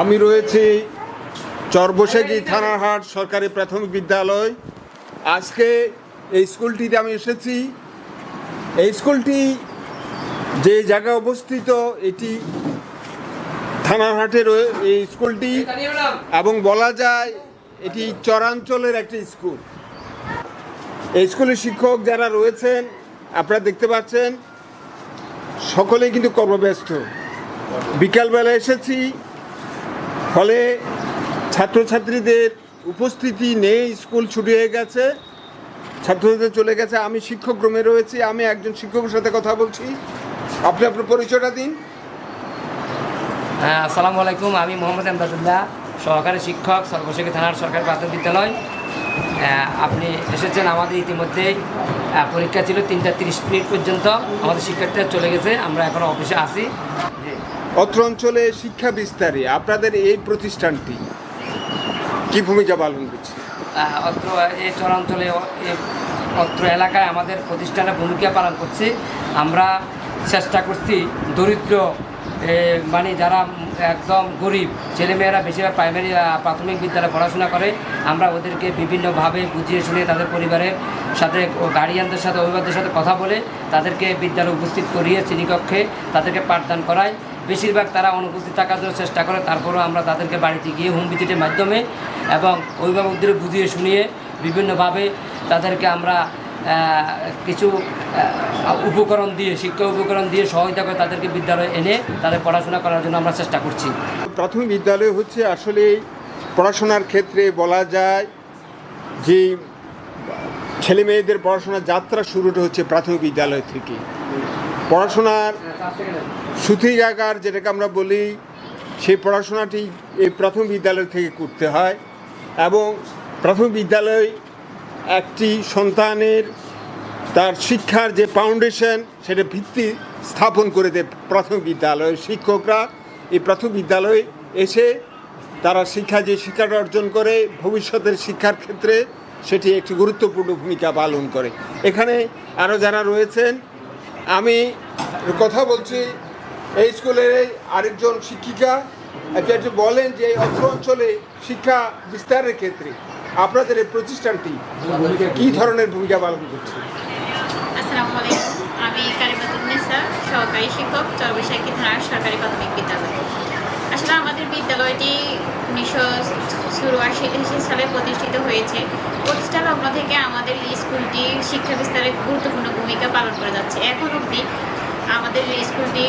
আমি রয়েছি চরবসেগি থানাহাট সরকারি প্রাথমিক বিদ্যালয়। আজকে এই স্কুলটিতে আমি এসেছি। এই স্কুলটি যে জায়গায় অবস্থিত, এটি থানাহাটে রয়ে এই স্কুলটি এবং বলা যায় এটি চরাঞ্চলের একটি স্কুল। এই স্কুলের শিক্ষক যারা রয়েছেন, আপনারা দেখতে পাচ্ছেন, সকলেই কিন্তু কর্মব্যস্ত। বিকালবেলা এসেছি ফলে ছাত্রছাত্রীদের উপস্থিতি নেই স্কুল ছুটি হয়ে গেছে ছাত্রছাত্রী চলে গেছে আমি শিক্ষক রুমে রয়েছি আমি একজন শিক্ষকের সাথে কথা বলছি। আপনি আপনার পরিচয়টা দিন। হ্যাঁ আসসালামু আলাইকুম আমি মোহাম্মদ আমদাদুল্লাহ সহকারী শিক্ষক সর্বশেখী থানার সরকারি প্রাথমিক বিদ্যালয়। আপনি এসেছেন আমাদের ইতিমধ্যেই আহ, পরীক্ষা ছিল তিনটা তিরিশ মিনিট পর্যন্ত আমাদের শিক্ষার্থীরা চলে গেছে আমরা এখন অফিসে আছি। অত্র অঞ্চলে শিক্ষা বিস্তারে আপনাদের এই প্রতিষ্ঠানটি কি ভূমিকা পালন করছে? অত্র এই চরাঞ্চলে অত্র এলাকায় আমাদের প্রতিষ্ঠানে ভূমিকা পালন করছে। আমরা চেষ্টা করছি দরিদ্র মানে যারা একদম গরিব, ছেলেমেয়েরা বেশিরভাগ প্রাইমারি প্রাথমিক বিদ্যালয়ে পড়াশোনা করে, আমরা ওদেরকে বিভিন্নভাবে বুঝিয়ে শুনিয়ে তাদের পরিবারের সাথে গার্ডিয়ানদের সাথে, অভিভাবকদের সাথে কথা বলে তাদেরকে বিদ্যালয়ে উপস্থিত করিয়ে শ্রেণীকক্ষে তাদেরকে পাঠদান করাই বেশিরভাগ তারা অনুপস্থিত থাকার জন্য চেষ্টা করে, তারপরেও আমরা তাদেরকে বাড়িতে গিয়ে হোম ভিজিটের মাধ্যমে এবং অভিভাবকদের বুঝিয়ে শুনিয়ে বিভিন্নভাবে তাদেরকে আমরা কিছু উপকরণ দিয়ে, শিক্ষা উপকরণ দিয়ে সহায়তা করে তাদেরকে বিদ্যালয়ে এনে তাদের পড়াশোনা করার জন্য আমরা চেষ্টা করছি। প্রাথমিক বিদ্যালয় হচ্ছে আসলে পড়াশোনার ক্ষেত্রে বলা যায় যে ছেলে মেয়েদের পড়াশোনার যাত্রা শুরুটা হচ্ছে প্রাথমিক বিদ্যালয় থেকে। পড়াশোনার সুতিগাগার যেটাকে আমরা বলি, সেই পড়াশোনাটি এই প্রাথমিক বিদ্যালয় থেকে করতে হয় এবং প্রাথমিক বিদ্যালয় একটি সন্তানের তার শিক্ষার যে ফাউন্ডেশন সেটা ভিত্তি স্থাপন করে দেয় প্রাথমিক বিদ্যালয়ের শিক্ষকরা। এই প্রাথমিক বিদ্যালয়ে এসে তারা শিক্ষা, যে শিক্ষাটা অর্জন করে, ভবিষ্যতের শিক্ষার ক্ষেত্রে সেটি একটি গুরুত্বপূর্ণ ভূমিকা পালন করে। এখানে আরও যারা রয়েছেন আমি কথা বলছি, এই স্কুলের আরেকজন শিক্ষিকা একটু বলেন যে এই অত্র অঞ্চলে শিক্ষা বিস্তারের ক্ষেত্রে আপনাদের এই প্রতিষ্ঠানটি কী ধরনের ভূমিকা পালন করছে? আমি সহকারী শিক্ষক চরবৈশাখী থানার সরকারি প্রাথমিক বিদ্যালয়। আসলে আমাদের বিদ্যালয়টি উনিশশো চুরাশি সালে প্রতিষ্ঠিত হয়েছে। প্রতিষ্ঠা লগ্ন থেকে আমাদের স্কুলটি শিক্ষা বিস্তারে গুরুত্বপূর্ণ ভূমিকা পালন করে যাচ্ছে। এখন অবধি আমাদের স্কুলটি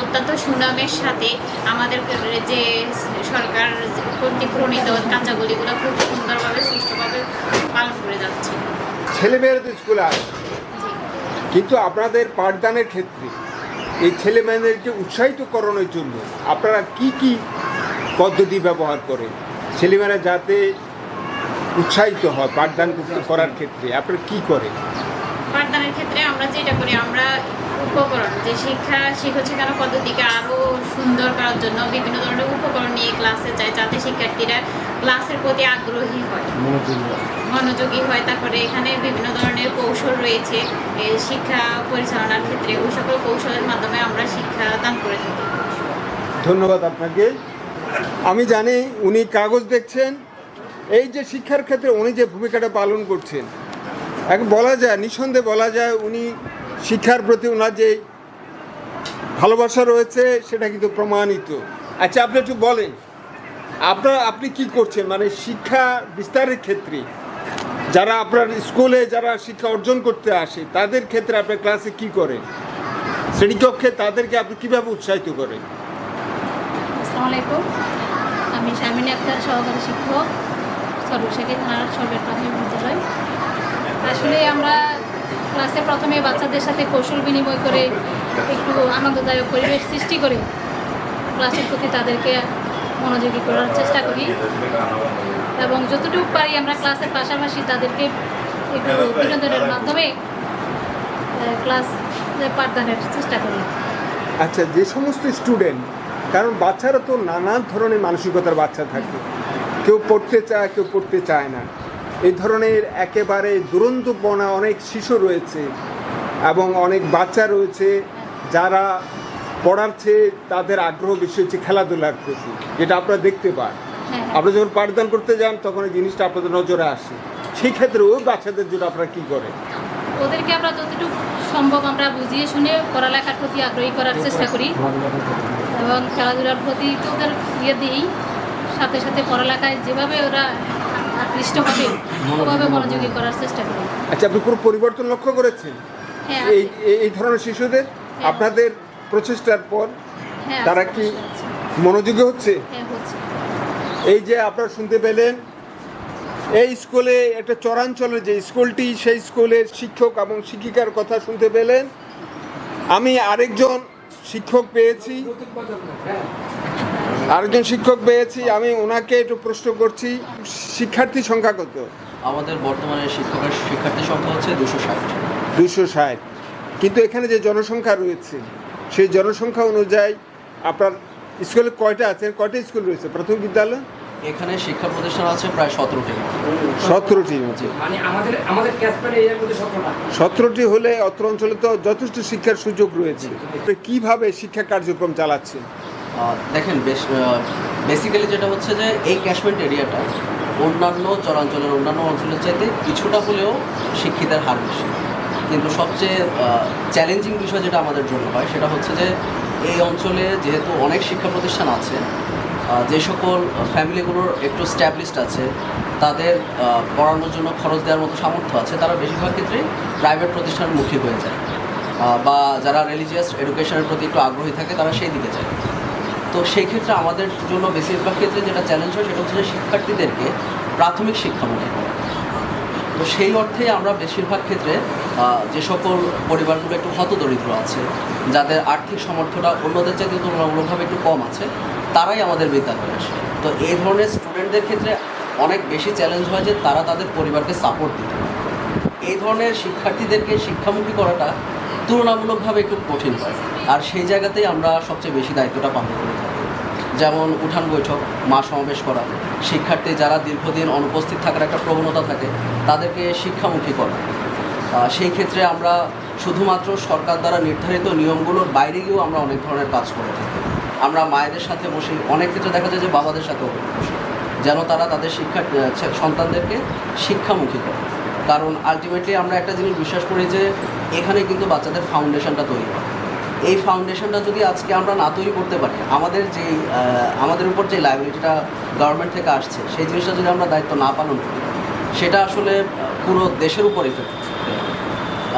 অত্যন্ত সুনামের সাথে আমাদের যে সরকার কর্তৃক প্রণীত কার্যাবলীগুলো খুব সুন্দরভাবে, সুষ্ঠুভাবে পালন করে যাচ্ছে। ছেলেমেয়েরা তো স্কুলে আসে। কিন্তু আপনাদের পাঠদানের ক্ষেত্রে এই ছেলে মেয়েদেরকে উৎসাহিতকরণের জন্য আপনারা কি কি পদ্ধতি ব্যবহার করে। ছেলেমেয়েরা যাতে উৎসাহিত হয় পাঠদান করার ক্ষেত্রে। আপনারা কি করে পাঠদানের ক্ষেত্রে আমরা যেটা করি আমরা উপকরণ যে শিক্ষা শিক্ষানো পদ্ধতিকে আরও সুন্দর করার জন্য বিভিন্ন ধরনের উপকরণ নিয়ে ক্লাসে যায় যাতে শিক্ষার্থীরা ক্লাসের প্রতি আগ্রহী হয় মনোযোগী হয়। তারপরে এখানে বিভিন্ন ধরনের কৌশল রয়েছে শিক্ষা পরিচালনার ক্ষেত্রে। ওই সকল কৌশলের মাধ্যমে আমরা শিক্ষা দান করে থাকি। ধন্যবাদ আপনাকে। আমি জানি উনি কাগজ দেখছেন। এই যে শিক্ষার ক্ষেত্রে উনি যে ভূমিকাটা পালন করছেন এখন বলা যায়, নিঃসন্দেহে বলা যায় উনি শিক্ষার প্রতি ওনার যে ভালোবাসা রয়েছে, সেটা কিন্তু প্রমাণিত। আচ্ছা আপনি একটু বলেন আপনার আপনি কি করছেন? মানে শিক্ষা বিস্তারের ক্ষেত্রে, যারা আপনার স্কুলে যারা শিক্ষা অর্জন করতে আসে, তাদের ক্ষেত্রে আপনার ক্লাসে কি করেন? শ্রেণীকক্ষে তাদেরকে আপনি কীভাবে উৎসাহিত করেন? আসসালামু আলাইকুম। আমি শামিনী আক্তার, সহকারী শিক্ষক সর্বশেখী থানার সরকারি প্রাথমিক বিদ্যালয়। আসলে আমরা ক্লাসে প্রথমে বাচ্চাদের সাথে কৌশল বিনিময় করে একটু আনন্দদায়ক পরিবেশ সৃষ্টি করে ক্লাসের প্রতি তাদেরকে মনোযোগী করার চেষ্টা করি এবং যতটুকু পারি আমরা ক্লাসের পাশাপাশি তাদেরকে একটু বিনোদনের মাধ্যমে ক্লাস পাঠদানের চেষ্টা করি। আচ্ছা যে সমস্ত স্টুডেন্ট কারণ বাচ্চারা তো নানান ধরনের মানসিকতার বাচ্চা থাকে। কেউ পড়তে চায় কেউ পড়তে চায় না। এই ধরনের একেবারে দুরন্তপনা অনেক শিশু রয়েছে এবং অনেক বাচ্চা রয়েছে যারা পড়ার চেয়ে তাদের আগ্রহ বেশি হচ্ছে খেলাধুলার প্রতি যেটা আপনারা দেখতে পান। হ্যাঁ আপনারা যখন পাঠদান করতে যান তখন এই জিনিসটা আপনাদের নজরে আসে। সেই ক্ষেত্রে ওই বাচ্চাদের জন্য আপনারা কী করেন? ওদেরকে আমরা যতটুকু সম্ভব আমরা বুঝিয়ে শুনে পড়ালেখার প্রতি আগ্রহী করার চেষ্টা করি। এবং খেলাধুলার প্রতি তো ওদের ইয়ে দিই সাথে সাথে পড়ালেখায় যেভাবে ওরা আকৃষ্ট হবে ওভাবে মনোযোগী করার চেষ্টা করি আচ্ছা আপনি পুরো পরিবর্তন লক্ষ্য করেছেন? হ্যাঁ এই এই- এই ধরনের শিশুদের? আপনাদের প্রচেষ্টার পর হ্যাঁ তারা কি। মনোযোগী হচ্ছে? হ্যাঁ হচ্ছে। এই যে আপনারা শুনতে পেলেন এই স্কুলে একটা চরাঞ্চলের যে স্কুলটি সেই স্কুলের শিক্ষক এবং শিক্ষিকার কথা শুনতে পেলেন। আমি আরেকজন শিক্ষক পেয়েছি। আরেকজন শিক্ষক পেয়েছি আমি ওনাকে একটু প্রশ্ন করছি শিক্ষার্থী সংখ্যা কত? আমাদের বর্তমানে শিক্ষকের শিক্ষার্থী সংখ্যা হচ্ছে দুশো ষাট। দুশো ষাট। কিন্তু এখানে যে জনসংখ্যা রয়েছে সেই জনসংখ্যা অনুযায়ী আপনার স্কুলে কয়টা আছে? কয়টা স্কুল রয়েছে? প্রাথমিক বিদ্যালয়? এখানে শিক্ষা প্রতিষ্ঠান আছে প্রায় সতেরোটি। সতেরোটি। মানে আমাদের আমাদের এরিয়ার মধ্যে সতেরোটা। সতেরোটি হলে অত্র অঞ্চলে তো যথেষ্ট শিক্ষার সুযোগ রয়েছে। তো কীভাবে শিক্ষা কার্যক্রম চালাচ্ছে? দেখেন বেশ বেসিক্যালি যেটা হচ্ছে যে এই ক্যাশমেন্ট এরিয়াটা অন্যান্য চরাঞ্চলের অন্যান্য অঞ্চলের চাইতে কিছুটা হলেও শিক্ষিতের হার বেশি। কিন্তু সবচেয়ে চ্যালেঞ্জিং বিষয় যেটা আমাদের জন্য হয় সেটা হচ্ছে যে এই অঞ্চলে যেহেতু অনেক শিক্ষা প্রতিষ্ঠান আছে যে সকল ফ্যামিলিগুলোর একটু স্ট্যাবলিশড আছে, তাদের পড়ানোর জন্য খরচ দেওয়ার মতো সামর্থ্য আছে, তারা বেশিরভাগ ক্ষেত্রে প্রাইভেট প্রতিষ্ঠানমুখী হয়ে যায়। বা যারা রিলিজিয়াস এডুকেশনের প্রতি একটু আগ্রহী থাকে, তারা সেই দিকে যায়। তো সেই ক্ষেত্রে আমাদের জন্য বেশিরভাগ ক্ষেত্রে যেটা চ্যালেঞ্জ হয়, সেটা হচ্ছে শিক্ষার্থীদেরকে প্রাথমিক শিক্ষামূলক করা। তো সেই অর্থে আমরা বেশিরভাগ ক্ষেত্রে যে সকল পরিবারগুলো একটু হতদরিদ্র আছে, যাদের আর্থিক সামর্থ্যটা অন্যদের চাইতে তুলনামূলকভাবে একটু কম আছে তারাই আমাদের বিদ্যালয়ে আসে। তো এই ধরনের স্টুডেন্টদের ক্ষেত্রে অনেক বেশি চ্যালেঞ্জ হয় যে তারা তাদের পরিবারকে সাপোর্ট দিতে এই ধরনের শিক্ষার্থীদেরকে শিক্ষামুখী করাটা তুলনামূলকভাবে একটু কঠিন হয়। আর সেই জায়গাতেই আমরা সবচেয়ে বেশি দায়িত্বটা পালন করে যেমন উঠান বৈঠক, মা সমাবেশ করা, শিক্ষার্থী যারা দীর্ঘদিন অনুপস্থিত থাকার একটা প্রবণতা থাকে, তাদেরকে শিক্ষামুখী করা। সেই ক্ষেত্রে আমরা শুধুমাত্র সরকার দ্বারা নির্ধারিত নিয়মগুলোর বাইরে গিয়েও আমরা অনেক ধরনের কাজ করে থাকি। আমরা মায়েদের সাথে বসি অনেক ক্ষেত্রে দেখা যায় যে বাবাদের সাথেও বসে যেন তারা তাদের শিক্ষা সন্তানদেরকে শিক্ষামুখী করে। কারণ আলটিমেটলি আমরা একটা জিনিস বিশ্বাস করি যে এখানে কিন্তু বাচ্চাদের ফাউন্ডেশনটা তৈরি হয়। এই ফাউন্ডেশনটা যদি আজকে আমরা না তৈরি করতে পারি, আমাদের যে আমাদের উপর যে লাইবিলিটিটা গভর্নমেন্ট থেকে আসছে, সেই জিনিসটা যদি আমরা দায়িত্ব না পালন করি, সেটা আসলে পুরো দেশের উপর ইফেক্ট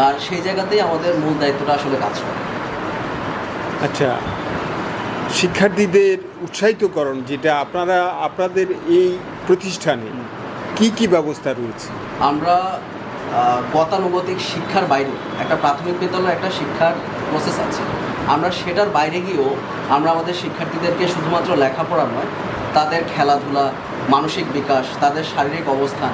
আর সেই জায়গাতেই আমাদের মূল দায়িত্বটা আসলে কাজ করে। আচ্ছা শিক্ষার্থীদের উৎসাহিতকরণ যেটা আপনারা, আপনাদের এই প্রতিষ্ঠানে কি কি ব্যবস্থা রয়েছে? আমরা গতানুগতিক শিক্ষার বাইরে, একটা প্রাথমিক বিদ্যালয়, একটা শিক্ষার প্রসেস আছে। আমরা সেটার বাইরে গিয়েও আমরা আমাদের শিক্ষার্থীদেরকে শুধুমাত্র লেখাপড়া নয়, তাদের খেলাধুলা মানসিক বিকাশ, তাদের শারীরিক অবস্থান,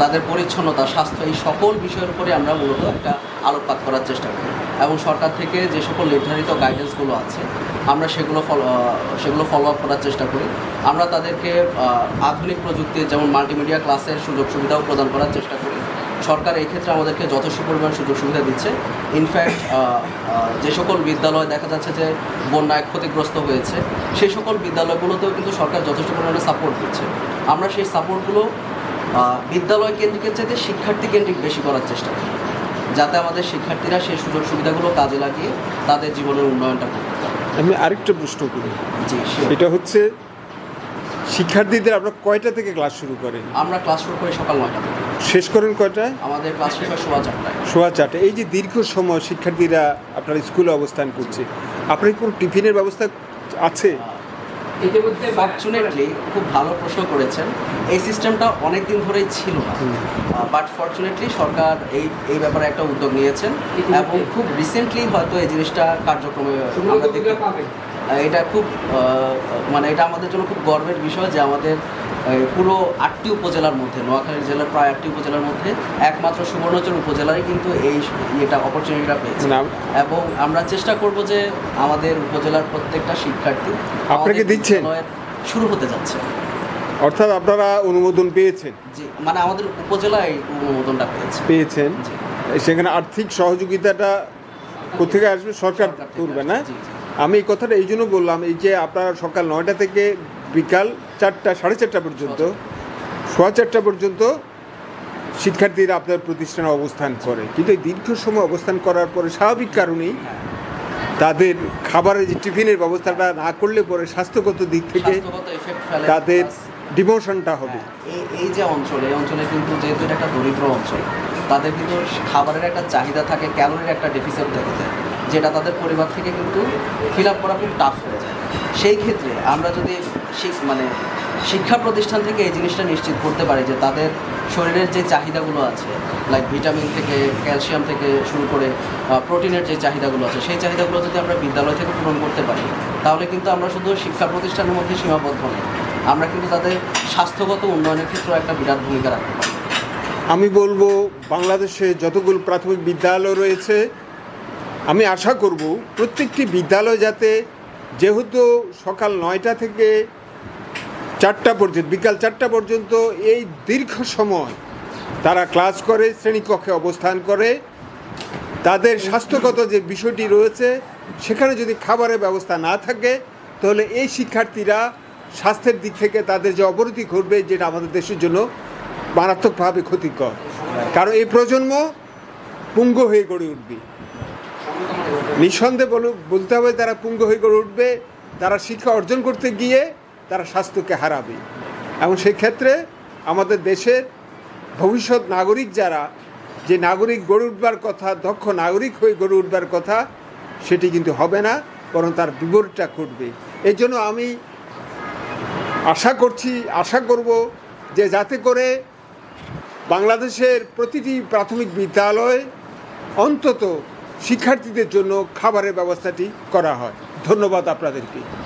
তাদের পরিচ্ছন্নতা, স্বাস্থ্য, এই সকল বিষয়ের উপরে আমরা মূলত একটা আলোকপাত করার চেষ্টা করি। এবং সরকার থেকে যে সকল নির্ধারিত গাইডেন্সগুলো আছে, আমরা সেগুলো ফলো সেগুলো ফলো আপ করার চেষ্টা করি। আমরা তাদেরকে আধুনিক প্রযুক্তি, যেমন মাল্টিমিডিয়া ক্লাসের সুযোগ সুবিধাও প্রদান করার চেষ্টা করি। সরকার এই ক্ষেত্রে আমাদেরকে যথেষ্ট পরিমাণ সুযোগ সুবিধা দিচ্ছে। ইনফ্যাক্ট যে সকল বিদ্যালয় দেখা যাচ্ছে যে বন্যায় ক্ষতিগ্রস্ত হয়েছে সেই সকল বিদ্যালয়গুলোতেও কিন্তু সরকার যথেষ্ট পরিমাণে সাপোর্ট দিচ্ছে। আমরা সেই সাপোর্টগুলো বিদ্যালয় কেন্দ্রিকের চাইতে শিক্ষার্থী কেন্দ্রিক বেশি করার চেষ্টা করি। যাতে আমাদের শিক্ষার্থীরা সেই সুযোগ সুবিধাগুলো কাজে লাগিয়ে তাদের জীবনের উন্নয়নটা করতে পারে। আমি আরেকটা প্রশ্ন করি। জি এটা হচ্ছে শিক্ষার্থীদের আপনারা কয়টা থেকে ক্লাস শুরু করেন আমরা ক্লাস শুরু করি সকাল নয়টা থেকে। শেষ করেন কয়টায়? আমাদের ক্লাস শেষ হয় সোয়া চারটায়। সোয়া চারটে এই যে দীর্ঘ সময় শিক্ষার্থীরা আপনার স্কুলে অবস্থান করছে আপনার কোনো টিফিনের ব্যবস্থা আছে? ইতিমধ্যে ফর্চুনেটলি খুব ভালো প্রশ্ন করেছেন। এই সিস্টেমটা অনেক দিন ধরেই ছিল না। বাট ফর্চুনেটলি সরকার এই এই ব্যাপারে একটা উদ্যোগ নিয়েছেন এবং খুব রিসেন্টলি হয়তো এই জিনিসটা কার্যক্রমে আমরা দেখতে এটা খুব মানে এটা আমাদের জন্য খুব গর্বের বিষয় যে আমাদের পুরো আটটি উপজেলার মধ্যে নোয়াখালী জেলার প্রায় আটটি উপজেলার মধ্যে একমাত্র সুবর্ণচর উপজেলায় কিন্তু এই এটা অপরচুনিটিটা পেয়েছে। এবং আমরা চেষ্টা করব যে আমাদের উপজেলার প্রত্যেকটা শিক্ষার্থী আপনাকে দিচ্ছেন? শুরু হতে যাচ্ছে। অর্থাৎ আপনারা অনুমোদন পেয়েছেন? যে মানে আমাদের উপজেলায় এই অনুমোদনটা পেয়েছে। পেয়েছেন? সেখানে আর্থিক সহযোগিতাটা কোথেকে আসবে? সরকার করবে না? জি, জি। আমি এই কথাটা এই জন্য বললাম এই যে আপনারা সকাল নয়টা থেকে বিকাল চারটা সাড়ে চারটা পর্যন্ত সোয়া চারটা পর্যন্ত শিক্ষার্থীরা আপনার প্রতিষ্ঠানে অবস্থান করে। কিন্তু এই দীর্ঘ সময় অবস্থান করার পরে স্বাভাবিক কারণেই তাদের খাবারের যে টিফিনের ব্যবস্থাটা না করলে পরে স্বাস্থ্যগত দিক থেকে তাদের ডিমোশনটা হবে। এই এই যে অঞ্চল এই অঞ্চলে কিন্তু যেহেতু এটা একটা দরিদ্র অঞ্চল তাদের কিন্তু খাবারের একটা চাহিদা থাকে ক্যালোরির একটা ডেফিসিট থাকে যায় যেটা তাদের পরিবার থেকে কিন্তু ফিল আপ করা খুব টাফ হয়ে যায়। সেই ক্ষেত্রে আমরা যদি মানে শিক্ষা প্রতিষ্ঠান থেকে এই জিনিসটা নিশ্চিত করতে পারি যে তাদের শরীরের যে চাহিদাগুলো আছে লাইক ভিটামিন থেকে ক্যালসিয়াম থেকে শুরু করে প্রোটিনের যে চাহিদাগুলো আছে, সেই চাহিদাগুলো যদি আমরা বিদ্যালয় থেকে পূরণ করতে পারি, তাহলে কিন্তু আমরা শুধু শিক্ষা প্রতিষ্ঠানের মধ্যে সীমাবদ্ধ নই, আমরা কিন্তু তাদের স্বাস্থ্যগত উন্নয়নের ক্ষেত্রেও একটা বিরাট ভূমিকা রাখতে পারি। আমি বলব, বাংলাদেশে যতগুলো প্রাথমিক বিদ্যালয় রয়েছে আমি আশা করব প্রত্যেকটি বিদ্যালয় যাতে যেহেতু সকাল নয়টা থেকে চারটা পর্যন্ত, বিকাল চারটা পর্যন্ত এই দীর্ঘ সময় তারা ক্লাস করে, শ্রেণীকক্ষে অবস্থান করে, তাদের স্বাস্থ্যগত যে বিষয়টি রয়েছে, সেখানে যদি খাবারের ব্যবস্থা না থাকে, তাহলে এই শিক্ষার্থীরা স্বাস্থ্যের দিক থেকে তাদের যে অবনতি ঘটবে, যেটা আমাদের দেশের জন্য মারাত্মকভাবে ক্ষতিকর। কারণ এই প্রজন্ম পুঙ্গ হয়ে গড়ে উঠবে। নিঃসন্দেহে বল বলতে হবে তারা পুঙ্গ হয়ে গড়ে উঠবে, তারা শিক্ষা অর্জন করতে গিয়ে তারা স্বাস্থ্যকে হারাবে। এবং ক্ষেত্রে আমাদের দেশের ভবিষ্যৎ নাগরিক যারা, যে নাগরিক গড়ে উঠবার কথা, দক্ষ নাগরিক হয়ে গড়ে উঠবার কথা, সেটি কিন্তু হবে না, বরং তার বিপরীতটা ঘটবে। এই জন্য আমি আশা করছি, আশা করব যে যাতে করে বাংলাদেশের প্রতিটি প্রাথমিক বিদ্যালয় অন্তত শিক্ষার্থীদের জন্য খাবারের ব্যবস্থাটি করা হয়। ধন্যবাদ আপনাদেরকে।